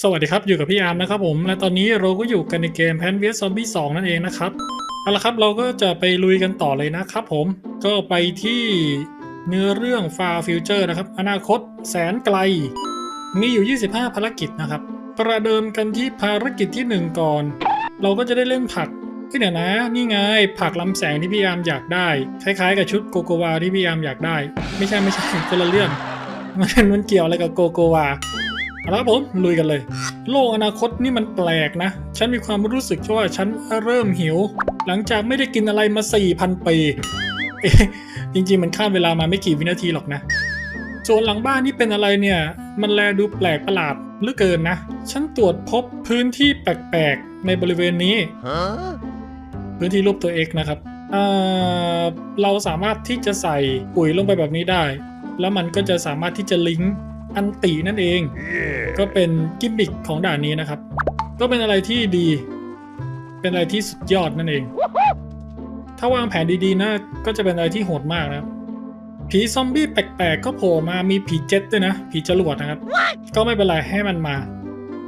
สวัสดีครับ อยู่กับพี่อาร์มนะครับผมและตอนนี้เราก็อยู่กันในเกมแพนเวสซอมบี้สนั่นเองนะครับเอาละครับเราก็จะไปลุยกันต่อเลยนะครับผมก็ไปที่เนื้อเรื่อง Far Future นะครับ อนาคตแสนไกล มีอยู่ 25 ภารกิจนะครับ ประเดิมกันที่ภารกิจที่ 1 ก่อน เราก็จะได้เล่นผักที่เดี๋ยวนะ นี่ไง ผักลำแสงที่พี่อาร์มอยากได้ คล้ายๆ กับชุดโกโกวาที่พี่อาร์มอยากได้ ไม่ใช่ไม่ใช่คนละเรื่องมันมันเกี่ยวอะไรกับโกโกวา ครับผมลุยกันเลย โลกอนาคตนี่มันแปลกนะ ฉันมีความรู้สึกว่าฉันเริ่มหิว หลังจากไม่ได้กินอะไรมา 4,000 ปีจริงๆ มันข้ามเวลามาไม่กี่วินาทีหรอกนะส่วนหลังบ้านนี่เป็นอะไรเนี่ย มันแลดูแปลกประหลาดเหลือเกินนะ ฉันตรวจพบพื้นที่แปลกๆ ในบริเวณนี้ Huh? พื้นที่รูปตัว X นะครับเเราสามารถที่จะใส่ปุ๋ยลงไปแบบนี้ได้ แล้วมันก็จะสามารถที่จะลิงก์ อันตินั่นเอง Yeah. ก็เป็นกิมมิคของด่านนี้นะครับ ก็เป็นอะไรที่ดี เป็นอะไรที่สุดยอดนั่นเอง ถ้าวางแผนดีๆนะก็จะเป็นอะไรที่โหดมากนะครับผีซอมบี้แปลกๆก็โผล่มามีผีเจ็ตด้วยนะ ผีจรวดนะครับ ก็ไม่เป็นไรให้มันมา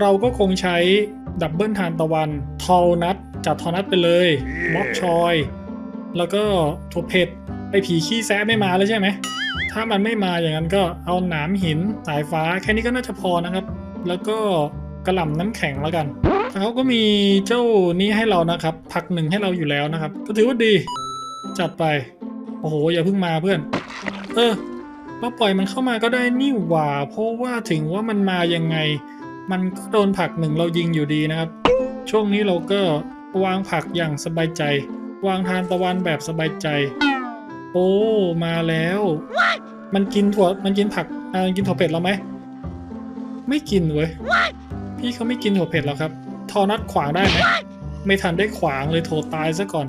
เราก็คงใช้ดับเบิลทานตะวันทอลนัทจัดทอลนัทไปเลยม็อบชอย แล้วก็ถั่วเผ็ดไอผีขี้แซะไม่มาแล้วใช่ไหม ถ้ามันไม่มาอย่างนั้นก็เอาหนามหินสายฟ้าแค่นี้ก็น่าจะพอนะครับ แล้วก็กระหล่ำน้ำแข็งแล้วกันเขาก็มีเจ้านี้ให้เรานะครับ ผักหนึ่งให้เราอยู่แล้วนะครับ ก็ถือว่าดี จัดไป โอ้โห อย่าเพิ่งมาเพื่อน เออเราปล่อยมันเข้ามาก็ได้นี่หว่า เพราะว่าถึงว่ามันมายังไง มันก็โดนผักหนึ่งเรายิงอยู่ดีนะครับ ช่วงนี้เราก็วางผักอย่างสบายใจ วางทานตะวันแบบสบายใจ โอ้ มาแล้ว มันกินถั่วมันกินผักอ่ามันกินถั่วเผ็ดเราไหมไม่กินเว้ยพี่เขาไม่กินถั่วเผ็ดหรอกครับ ทอนัดขวางได้ไหมไม่ทันได้ขวางเลยโถตายซะก่อน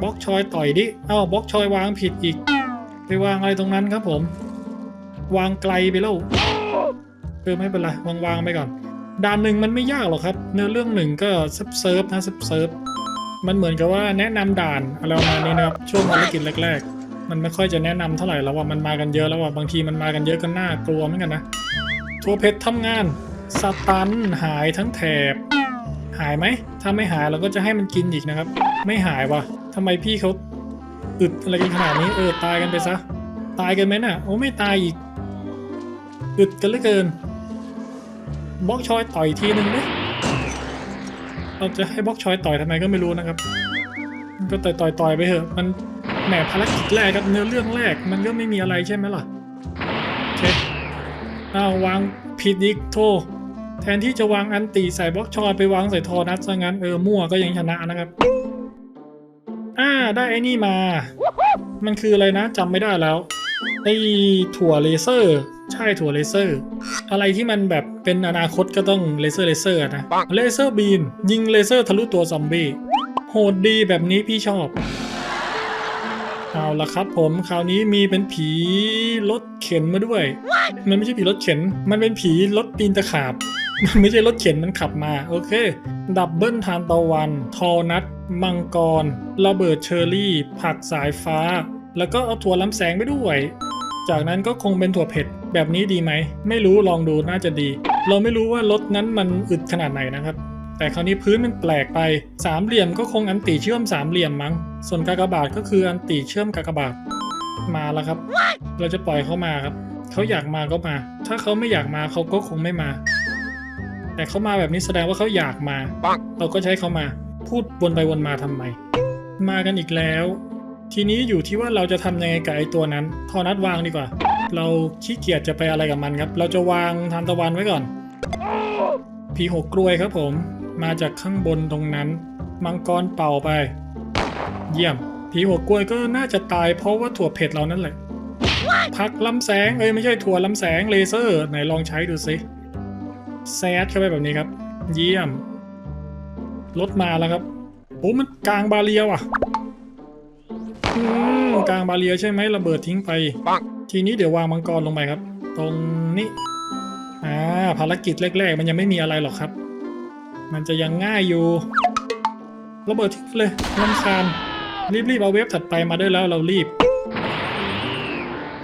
บล็อกชอยต่อยดิเอ้าบล็อกชอยวางผิดอีก ไปวางอะไรตรงนั้นครับผม วางไกลไปแล้วเออไม่เป็นไรวางวางๆไปก่อนด่านหนึ่งมันไม่ยากหรอกครับ เนื้อเรื่องหนึ่งก็เซิร์ฟเซิร์ฟนะเซิร์ฟเซิร์ฟมันเหมือนกับว่าแนะนำด่านอะไรประมาณนี้นะครับช่วงภารกิจแรกๆ มันไม่ค่อยจะแนะนำเท่าไหร่แล้วว่ามันมากันเยอะแล้วว่าบางทีมันมากันเยอะก็น่ากลัวเหมือนกันนะทัวเพชรทำงานสตันหายทั้งแถบ หายไหมถ้าไม่หายเราก็จะให้มันกินอีกนะครับ ไม่หายวะทำไมพี่เขาอึดอะไรกันขนาดนี้เออตายกันไปซะตายกันไหมน่ะโอ้ไม่ตายอีกอึดกันเหลือเกินบล็อกชอยต่อยทีนึงดิเราจะให้บล็อกชอยต่อยทำไมก็ไม่รู้นะครับ ก็ต่อยต่อยต่อยไปเถอะมัน แหมภารกิจแรกครับเนื้อเรื่องแรกมันก็ไม่มีอะไรใช่ไหมล่ะโอเคอ้าววางผิดอีกโทษแทนที่จะวางอันตีใส่บล็อกชอยไปวางใส่ทอนัทซะงั้นเออมั่วก็ยังชนะนะครับ อ่าได้ไอ้นี่มา มันคืออะไรนะจำไม่ได้แล้วไอ้ถั่วเลเซอร์ ใช่ถั่วเลเซอร์ อะไรที่มันแบบเป็นอนาคตก็ต้องเลเซอร์เลเซอร์นะเลเซอร์บีนยิงเลเซอร์ทะลุตัวซอมบี้โหดดีแบบนี้พี่ชอบ เอาละครับผมคราวนี้มีเป็นผีรถเข็นมาด้วย มันไม่ใช่ผีรถเข็น มันเป็นผีรถปีนตะขาบ มันไม่ใช่รถเข็นมันขับมา โอเค ดับเบิลทานตะวัน ทอนัทมังกร ระเบิดเชอร์รี่ ผักสายฟ้า แล้วก็เอาถั่วลำแสงไปด้วย จากนั้นก็คงเป็นถั่วเผ็ด แบบนี้ดีไหม ไม่รู้ลองดูน่าจะดี เราไม่รู้ว่ารถนั้นมันอึดขนาดไหนนะครับ แต่คราวนี้พื้นมันแปลกไปสามเหลี่ยมก็คงอันติเชื่อมสามเหลี่ยมมั้ง ส่วนกากบาทก็คืออันติเชื่อมกากบาทมาแล้วครับ เราจะปล่อยเขามาครับเขาอยากมาก็มา ถ้าเขาไม่อยากมาเขาก็คงไม่มา แต่เขามาแบบนี้แสดงว่าเขาอยากมา เราก็ใช้เขามา พูดวนไปวนมาทำไม มากันอีกแล้ว ทีนี้อยู่ที่ว่าเราจะทำยังไงกับไอ้ตัวนั้นทอนัดวางดีกว่า เราขี้เกียจจะไปอะไรกับมันครับ เราจะวางทานตะวันไว้ก่อนผีหกกลวยครับผม มาจากข้างบนตรงนั้น มังกรเป่าไป เยี่ยม ผีหัวกล้วยก็น่าจะตายเพราะว่าถั่วเผ็ดเรานั่นแหละ พักล้ำแสง เอ้ยไม่ใช่ถั่วล้ำแสงเลเซอร์ ไหนลองใช้ดูสิแซดเข้าไปแบบนี้ครับ เยี่ยม รถมาแล้วครับโอ้มันกลางบาเรียว่ะกลางบาเรียใช่ไหมระเบิดทิ้งไป ทีนี้เดี๋ยววางมังกรลงไปครับ ตรงนี้ อ่าภารกิจแรก ๆ มันยังไม่มีอะไรหรอกครับ มันจะยังง่ายอยู่ระเบิดทิ้งเลยลำคาญรีบๆเอาเว็บถัดไปมาด้วยแล้วเรารีบ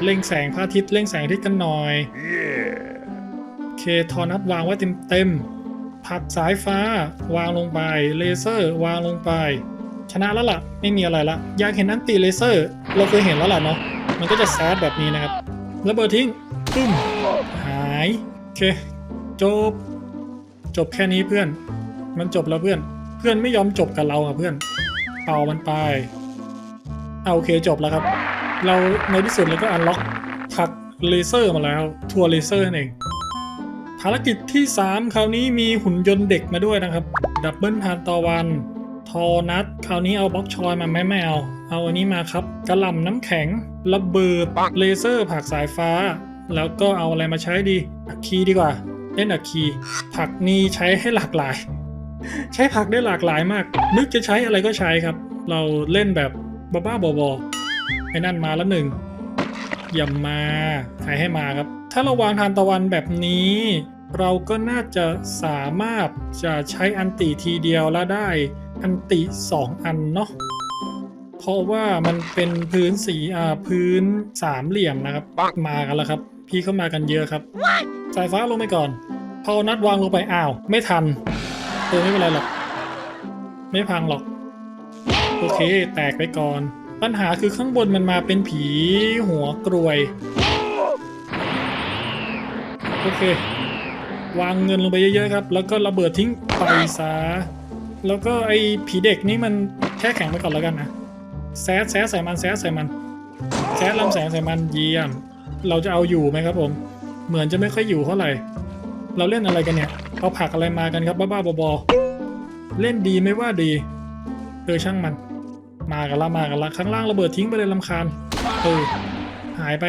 เล่งแสงพระอาทิตย์เล่งแสงอาทิตย์กันหน่อยโอเคทอนัดวางไว้เต็มๆผักสายฟ้าวางลงไปเลเซอร์วางลงไป ชนะแล้วล่ะ ไม่มีอะไรละอยากเห็นอันติเลเซอร์ เราเคยเห็นแล้วล่ะเนาะมันก็จะแซดแบบนี้นะครับระเบิดทิ้งปุ้มหายโอเคจบ จบแค่นี้เพื่อน มันจบแล้วเพื่อน เพื่อนไม่ยอมจบกับเราอะเพื่อน เป่ามันไปเอาโอเคจบแล้วครับ เราในที่สุดเราก็อันล็อกผักเลเซอร์มาแล้วทัวร์เลเซอร์นั่นเอง ภารกิจที่ 3 คราวนี้มีหุ่นยนต์เด็กมาด้วยนะครับ ดับเบิลพานตอวันทอนัทคราวนี้เอาบล็อกชอยมาไม่ไม่เอา เอาอันนี้มาครับกระหล่ำน้ำแข็งระเบิดเลเซอร์ผักสายฟ้า แล้วก็เอาอะไรมาใช้ดีอัคคีดีกว่า เล่นอัคคีผักนี้ใช้ให้หลากหลาย ใช้ผักได้หลากหลายมาก นึกจะใช้อะไรก็ใช้ครับ เราเล่นแบบบ้าๆบอๆไอ้นั่นมาแล้วหนึ่งอย่ามาใครให้มาครับ ถ้าเราวางทานตะวันแบบนี้ เราก็น่าจะสามารถจะใช้อันติทีเดียวแล้วได้อันติ 2 อันเนาะเพราะว่ามันเป็นพื้นสีอ่าพื้นสามเหลี่ยมนะครับมากันแล้วครับ พี่เข้ามากันเยอะครับ สายฟ้าลงไปก่อน พอนัดวางลงไปอ้าว ไม่ทันเออไม่เป็นไรหรอก ไม่พังหรอก โอเค แตกไปก่อน ปัญหาคือข้างบนมันมาเป็นผีหัวกรวย โอเค วางเงินลงไปเยอะๆครับ แล้วก็ระเบิดทิ้งไปซะ แล้วก็ไอ้ผีเด็กนี่มันแค่แข็งไปก่อนแล้วกันนะ แซดแซดใส่มันแซดใส่มันแซดลำแสงใส่มันเยี่ยม เราจะเอาอยู่ไหมครับผม เหมือนจะไม่ค่อยอยู่เท่าไหร่ เราเล่นอะไรกันเนี่ย เอาผักอะไรมากันครับบ้าๆบอๆเล่นดีไม่ว่าดีเออช่างมัน มากันละมากันละข้างล่างระเบิดทิ้งไปเลยลำคาญเออหายไป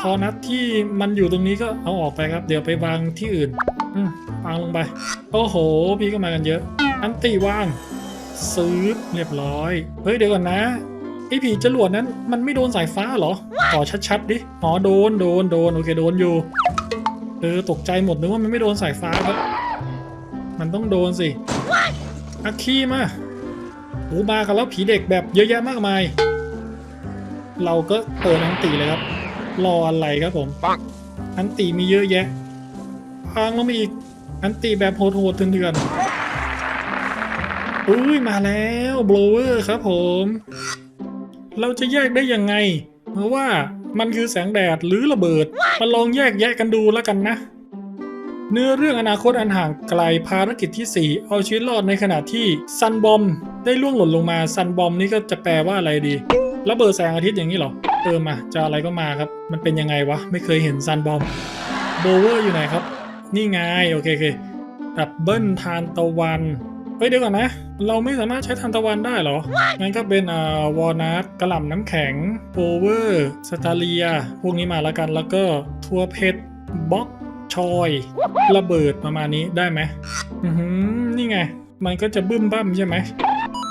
ทอนัดที่มันอยู่ตรงนี้ก็เอาออกไปครับ เดี๋ยวไปวางที่อื่น อืมวางลงไป โอ้โห พี่ก็มากันเยอะ อันตีวางซื้อเรียบร้อย เฮ้ยเดี๋ยวก่อนนะ ไอผีจรวดนั้นมันไม่โดนสายฟ้าเหรอ ขอชัดๆดิ อ๋อโดนโดนโดนโอเคโดนอยู่ เออตกใจหมดนึกว่ามันไม่โดนสายฟ้าครับ มันต้องโดนสิอาคีมาโอ้มากันแล้วผีเด็กแบบเยอะแยะมากมาย เราก็เปิดอันตีเลยครับ รออะไรครับผมอันตีมีเยอะแยะพังลงมาอีก อันตีแบบโหดๆเถื่อนๆอุ้ยมาแล้วโบลเวอร์ครับผม เราจะแยกได้ยังไงเพราะว่ามันคือแสงแดดหรือระเบิด มาลองแยกแยะกันดูแล้วกันนะ เนื้อเรื่องอนาคตอันห่างไกลภารกิจที่ 4 เอาชีวิตรอดในขณะที่ซันบอมได้ล่วงหล่นลงมาซันบอมนี่ก็จะแปลว่าอะไรดี ระเบิดแสงอาทิตย์อย่างนี้หรอ เออมาจะอะไรก็มาครับ มันเป็นยังไงวะ ไม่เคยเห็นซันบอมโบเวอร์อยู่ไหนครับ นี่ไงโอเคโอเคดับเบิลทานตะวัน เฮ้ยเดี๋ยวก่อนนะ เราไม่สามารถใช้ทานตะวันได้เหรอ งั้นก็เป็นอ่าวอลนัทกระหล่ำน้ำแข็งโบเวอร์สตาเลีย พวกนี้มาแล้วกันแล้วก็ทัวเพชรบ็อกชอยระเบิดประมาณนี้ได้ไหมอือหือนี่ไง มันก็จะบึ้มบั้มใช่ไหม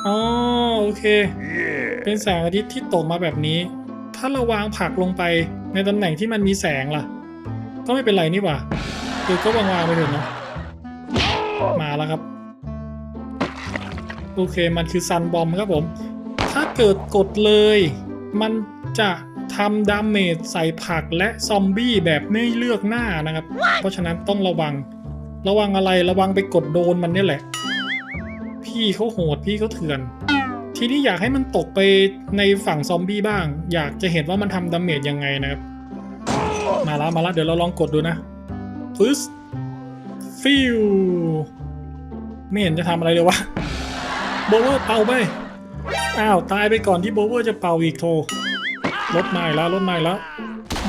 อ๋อโอเค เป็นแสงอาทิตย์ที่ตกมาแบบนี้ ถ้าเราวางผักลงไปในตำแหน่งที่มันมีแสงล่ะ ก็ไม่เป็นไรนี่หว่าคือก็วางวางๆไปเถอะเนาะมาแล้วครับ โอเคมันคือซันบอมครับผม ถ้าเกิดกดเลย มันจะทำดาเมจใส่ผักและซอมบี้แบบไม่เลือกหน้านะครับ เพราะฉะนั้นต้องระวัง ระวังอะไรระวังไปกดโดนมันเนี่ยแหละ พี่เขาโหดพี่เขาเถื่อน ทีนี้อยากให้มันตกไปในฝั่งซอมบี้บ้าง อยากจะเห็นว่ามันทำดาเมจยังไงนะครับ มาแล้วมาแล้วเดี๋ยวเราลองกดดูนะฟึสฟิวไม่เห็นจะทำอะไรเลยวะ โบเวอร์เป่าไป อ้าว ตายไปก่อนที่โบเวอร์จะเป่าอีกโทรถใหม่แล้วรถใหม่แล้ว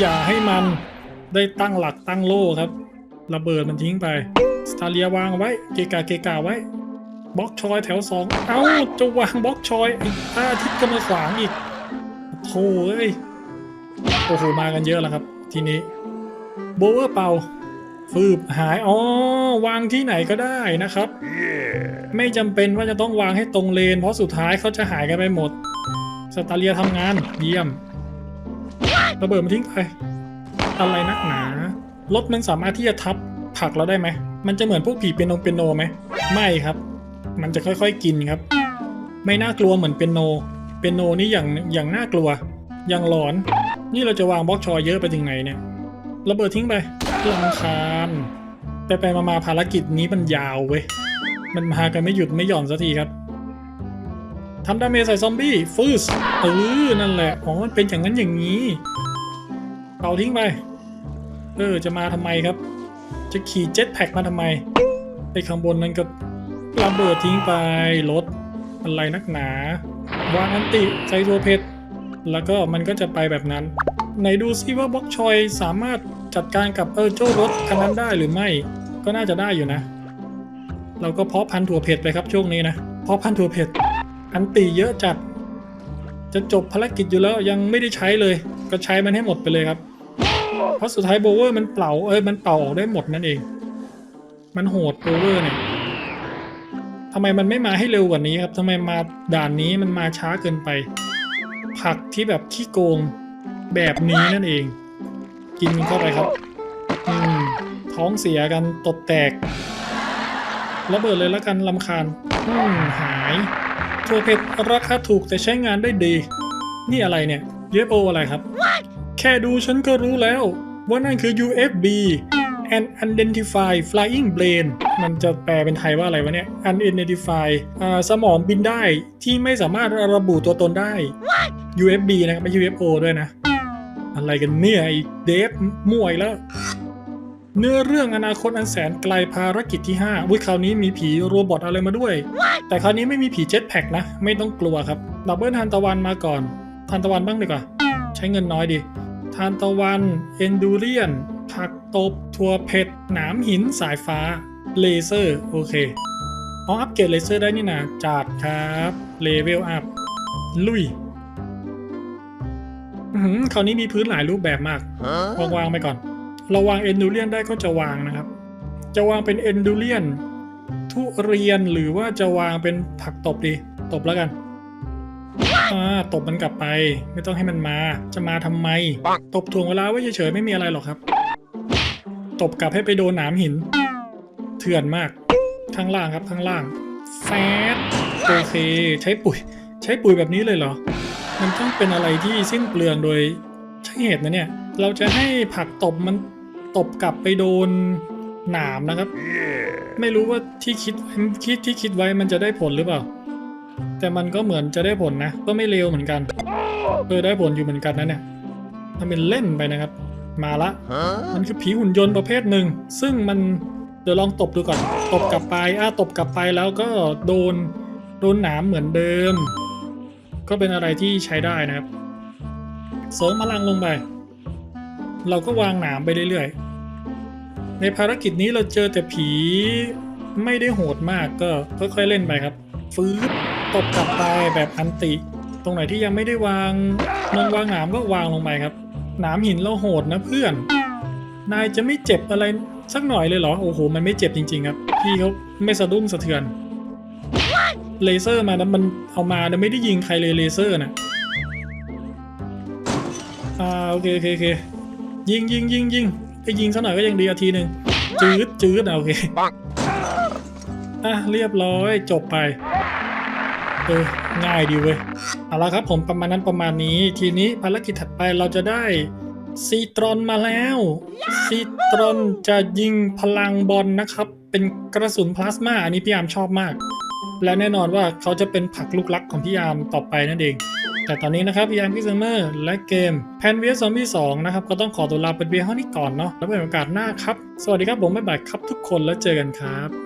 อย่าให้มันได้ตั้งหลักตั้งโล่ครับ ระเบิดมันทิ้งไปสตาเลียวางไว้ เกกาเกกาไว้บล็อกชอยแถวสองเอ้าจะวางบล็อกชอยไอ้พระอาทิตย์ก็มาขวางอีกโธ่เอ้ยโอ้โหมากันเยอะแล้วครับ ทีนี้โบเวอร์เป่า ฟืบหายอ๋อวางที่ไหนก็ได้นะครับ ไม่จำเป็นว่าจะต้องวางให้ตรงเลน เพราะสุดท้ายเขาจะหายกันไปหมด สตาเลียทำงานเยี่ยมระเบิดมาทิ้งไปอะไรนักหนารถมันสามารถที่จะทับผักเราได้ไหม มันจะเหมือนพวกผีเป็นโนเป็นโนไหม ไม่ครับ มันจะค่อยๆกินครับ ไม่น่ากลัวเหมือนเป็นโน เป็นโนนี่อย่างอย่างน่ากลัว อย่างหลอน นี่เราจะวางบล็อกชอยเยอะไปถึงไหนเนี่ย ระเบิดทิ้งไปลำคาญไปไปมามาภารกิจนี้มันยาวเว้ย มันมากันไม่หยุดไม่หย่อนสักทีครับทำดาเมจใส่ซอมบี้ฟืสเออนั่นแหละอ๋อมันเป็นอย่างนั้นอย่างนี้เป่าทิ้งไป เออ จะมาทำไมครับ จะขี่เจ็ตแพ็กมาทำไม ไปข้างบนนั้นก็ระเบิดทิ้งไปรถอะไรนักหนาวางอันติใส่ตัวเพชรแล้วก็มันก็จะไปแบบนั้น ไหนดูซิว่าบล็อกชอยสามารถ จัดการกับเออเจ้ารถคันนั้นได้หรือไม่ ก็น่าจะได้อยู่นะ เราก็เพาะพันธุ์ถั่วเผ็ดไปครับช่วงนี้นะเพาะพันธุ์ถั่วเผ็ด อันตีเยอะจัด จะจบภารกิจอยู่แล้วยังไม่ได้ใช้เลย ก็ใช้มันให้หมดไปเลยครับ เพราะสุดท้ายโบเวอร์มันเป่าเอ้ยมันเป่าออกได้หมดนั่นเอง มันโหดโบเวอร์เนี่ยทำไมมันไม่มาให้เร็วกว่านี้ครับทำไมมาด่านนี้มันมาช้าเกินไป ผักที่แบบขี้โกงแบบนี้นั่นเอง กินเข้าไปครับ อืม ท้องเสียกันตดแตก ระเบิดเลยแล้วกันลำคาญ อืม หายถั่วเผ็ดราคาถูกแต่ใช้งานได้ดี นี่อะไรเนี่ย UFO อะไรครับแค่ดูฉันก็รู้แล้ว ว่านั่นคือ UFB an unidentified flying brain มันจะแปลเป็นไทยว่าอะไรวะเนี่ย unidentified อ่าสมองบินได้ที่ไม่สามารถระบุตัวตนได้ UFB นะครับไม่ใช่ UFO ด้วยนะ อะไรกันเนี่ยไอ้เดฟมั่วอีกแล้ว เนื้อเรื่องอนาคตอันแสนไกลภารกิจที่5วิคราวนี้มีผีโรบอทอะไรมาด้วย แต่คราวนี้ไม่มีผีเจ็ตแพ็กนะ ไม่ต้องกลัวครับดับเบิลทานตะวันมาก่อน ทานตะวันบ้างดีกว่า ใช้เงินน้อยดี ทานตะวัน เอนดูเรียน ผักตบ ทัวเผ็ดหนามหินสายฟ้า เลเซอร์ โอเคอ๋ออัปเกรดเลเซอร์ได้นี่นะจัดครับ เลเวลอัพ ลุย คราวนี้มีพื้นหลายรูปแบบมากวางวางๆไปก่อน เราวางเอนดูเรียนได้ก็จะวางนะครับ จะวางเป็นเอนดูเรียนทุเรียนหรือว่าจะวางเป็นผักตบดี ตบแล้วกันอ่าตบมันกลับไป ไม่ต้องให้มันมา จะมาทำไม ตบถ่วงเวลาไว้เฉยๆไม่มีอะไรหรอกครับ ตบกลับให้ไปโดนหนามหิน เถื่อนมากข้างล่างครับข้างล่างแฟดโอเค ใช้ปุ๋ย ใช้ปุ๋ยแบบนี้เลยเหรอ มันต้องเป็นอะไรที่สิ้นเปลืองโดยใช่เหตุนะเนี่ย เราจะให้ผักตบมันตบกลับไปโดนหนามนะครับ ไม่รู้ว่าที่คิดคิดที่คิดไว้มันจะได้ผลหรือเปล่า แต่มันก็เหมือนจะได้ผลนะ ก็ไม่เลวเหมือนกันเออได้ผลอยู่เหมือนกันนะเนี่ยทำเป็นเล่นไปนะครับ มาละ มันคือผีหุ่นยนต์ประเภทหนึ่ง ซึ่งมันเดี๋ยวลองตบดูก่อน ตบกลับไปอะตบกลับไปแล้วก็โดน โดนหนามเหมือนเดิม ก็เป็นอะไรที่ใช้ได้นะครับ เสริมพลังลงไป เราก็วางหนามไปเรื่อยๆ ในภารกิจนี้เราเจอแต่ผีไม่ได้โหดมากก็ค่อยๆเล่นไปครับ ฟื้นตบกลับไปแบบอันติ ตรงไหนที่ยังไม่ได้วางลงวางหนามก็วางลงไปครับ หนามหินเราโหดนะเพื่อน นายจะไม่เจ็บอะไรสักหน่อยเลยเหรอ โอ้โห มันไม่เจ็บจริงๆครับ พี่เขาไม่สะดุ้งสะเทือน เลเซอร์มานะมันเอามานะไม่ได้ยิงใครเลยเลเซอร์นะอ่าโอเคโอเคโอเคยิงยิงยิงยิงไปยิงสักหน่อยก็ยังดีอาทีหนึ่งจืดจืดอะโอเคอะเรียบร้อยจบไปเออง่ายดีเว้ยเอาละครับผมประมาณนั้นประมาณนี้ ทีนี้ภารกิจถัดไปเราจะได้ซีตรอนมาแล้วซีตรอนจะยิงพลังบอลนะครับ เป็นกระสุนพลาสมาอันนี้พี่ยามชอบมาก และแน่นอนว่าเขาจะเป็นผักลูกรักของพี่ยามต่อไปนั่นเอง แต่ตอนนี้นะครับพี่ยามพิซเมอร์และเกมแพนเวียซอมบี้สองนะครับ ก็ต้องขอตัวลาเป็นเบียร์ห้องนี้ก่อนเนาะแล้วเป็นโอกาสหน้าครับ สวัสดีครับผมบ๊ายบายครับทุกคนแล้วเจอกันครับ